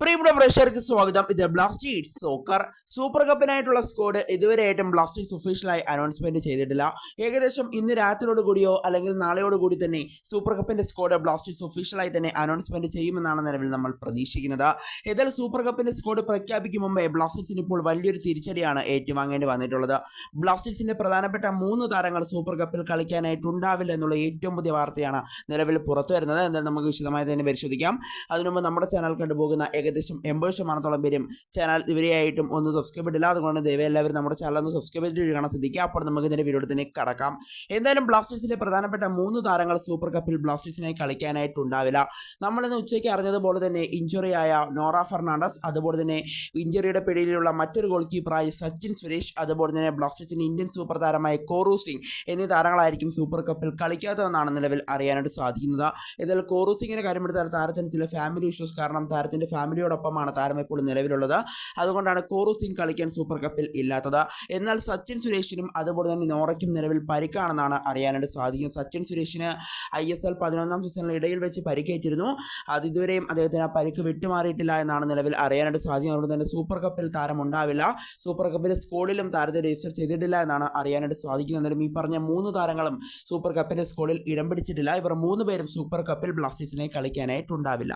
പ്രിയപ്പെട്ട പ്രേക്ഷകർക്ക് സ്വാഗതം. ഇത് ബ്ലാസ്റ്റേഴ്സ് സോക്കർ സൂപ്പർ കപ്പിനായിട്ടുള്ള സ്കോഡ് ഇതുവരെ ഇതുവരെയായിട്ടും ബ്ലാസ്റ്റേഴ്സ് ഒഫീഷ്യലായി അനൗൺസ്മെന്റ് ചെയ്തിട്ടില്ല. ഏകദേശം ഇന്ന് രാത്രിയോട് കൂടിയോ അല്ലെങ്കിൽ നാളെയോട് കൂടി തന്നെ സൂപ്പർ കപ്പിന്റെ സ്കോഡ് ബ്ലാസ്റ്റേഴ്സ് ഒഫീഷ്യലായി തന്നെ അനൗൺസ്മെന്റ് ചെയ്യുമെന്നാണ് നിലവിൽ നമ്മൾ പ്രതീക്ഷിക്കുന്നത്. ഏതായാലും സൂപ്പർ കപ്പിന്റെ സ്കോഡ് പ്രഖ്യാപിക്കും മുമ്പേ ബ്ലാസ്റ്റേഴ്സിന് ഇപ്പോൾ വലിയൊരു തിരിച്ചടിയാണ് ഏറ്റുവാങ്ങേണ്ടി വന്നിട്ടുള്ളത്. ബ്ലാസ്റ്റേഴ്സിന്റെ പ്രധാനപ്പെട്ട മൂന്ന് താരങ്ങൾ സൂപ്പർ കപ്പിൽ കളിക്കാനായിട്ടുണ്ടാവില്ല എന്നുള്ള ഏറ്റവും പുതിയ വാർത്തയാണ് നിലവിൽ പുറത്തു വരുന്നത് എന്നാൽ നമുക്ക് വിശദമായി തന്നെ പരിശോധിക്കാം. അതിനുമുമ്പ് നമ്മുടെ ചാനൽ കണ്ടുപോകുന്ന ഏകദേശം എൺപത് ശതമാനത്തോളം പേരും ചാനൽ ഇവരെയായിട്ടും ഒന്ന് സബ്സ്ക്രൈബ് ഇടില്ല. അതുകൊണ്ട് ദയവ് എല്ലാവരും നമ്മുടെ ചാനൽ ഒന്ന് സബ്സ്ക്രൈബ് ചെയ്തിട്ട് കാണാൻ ശ്രദ്ധിക്കുക. അപ്പോൾ നമുക്ക് ഇതിന്റെ വീഡിയോ തന്നെ കടക്കാം. എന്തായാലും ബ്ലാസ്റ്റേഴ്സിലെ പ്രധാനപ്പെട്ട മൂന്ന് താരങ്ങൾ സൂപ്പർ കപ്പിൽ ബ്ലാസ്റ്റേഴ്സിനായി കളിക്കാനായിട്ടുണ്ടാവില്ല. നമ്മളിന്ന് ഉച്ചയ്ക്ക് അറിഞ്ഞതുപോലെ തന്നെ ഇഞ്ചുറി ആയ നോറ ഫെർണാണ്ടസ് അതുപോലെ തന്നെ ഇഞ്ചുറിയുടെ പിടിയിലുള്ള മറ്റൊരു ഗോൾ കീപ്പറായ സച്ചിൻ സുരേഷ് അതുപോലെ തന്നെ ബ്ലാസ്റ്റേഴ്സിന് ഇന്ത്യൻ സൂപ്പർ താരമായ കോറു സിംഗ് എന്നീ താരങ്ങളായിരിക്കും സൂപ്പർ കപ്പിൽ കളിക്കാത്തതെന്നാണ് നിലവിൽ അറിയാനായിട്ട് സാധിക്കുന്നത്. ഇതിൽ കോറു സിംഗിന്റെ കാര്യമെടുത്താൽ താരത്തിന് ചില ഫാമിലി ഇഷ്യൂസ് കാരണം താരത്തിന്റെ ഫാമിലിയോടൊപ്പമാണ് താരം ഇപ്പോൾ നിലവിലുള്ളത്. അതുകൊണ്ടാണ് കോറു സിംഗ് കളിക്കാൻ സൂപ്പർ കപ്പിൽ ഇല്ലാത്തത്. എന്നാൽ സച്ചിൻ സുരേഷിനും അതുപോലെ തന്നെ നോറയ്ക്കും നിലവിൽ പരിക്കാണെന്നാണ് അറിയാനായിട്ട് സാധിക്കുന്നത് സച്ചിൻ സുരേഷിന് ഐ എസ് എൽ പതിനൊന്നാം സീസണിൽ ഇടയിൽ വെച്ച് പരിക്കേറ്റിരുന്നു. അത് ഇതുവരെയും അദ്ദേഹത്തിന് ആ പരിക്ക് വിട്ടുമാറിയിട്ടില്ല എന്നാണ് നിലവിൽ അറിയാനായിട്ട് സാധിക്കുന്നത് അതുകൊണ്ട് തന്നെ സൂപ്പർ കപ്പിൽ താരം ഉണ്ടാവില്ല. സൂപ്പർ കപ്പിൽ സ്കോഡിലും താരത്തെ രജിസ്റ്റർ ചെയ്തിട്ടില്ല എന്നാണ് അറിയാനായിട്ട് സാധിക്കുന്നത്. എന്നാലും ഈ പറഞ്ഞ മൂന്ന് താരങ്ങളും സൂപ്പർ കപ്പിന്റെ സ്കോഡിൽ ഇടം പിടിച്ചിട്ടില്ല. ഇവർ മൂന്ന് പേരും സൂപ്പർ കപ്പിൽ ബ്ലാസ്റ്റേഴ്സിനെ കളിക്കാനായിട്ടുണ്ടാവില്ല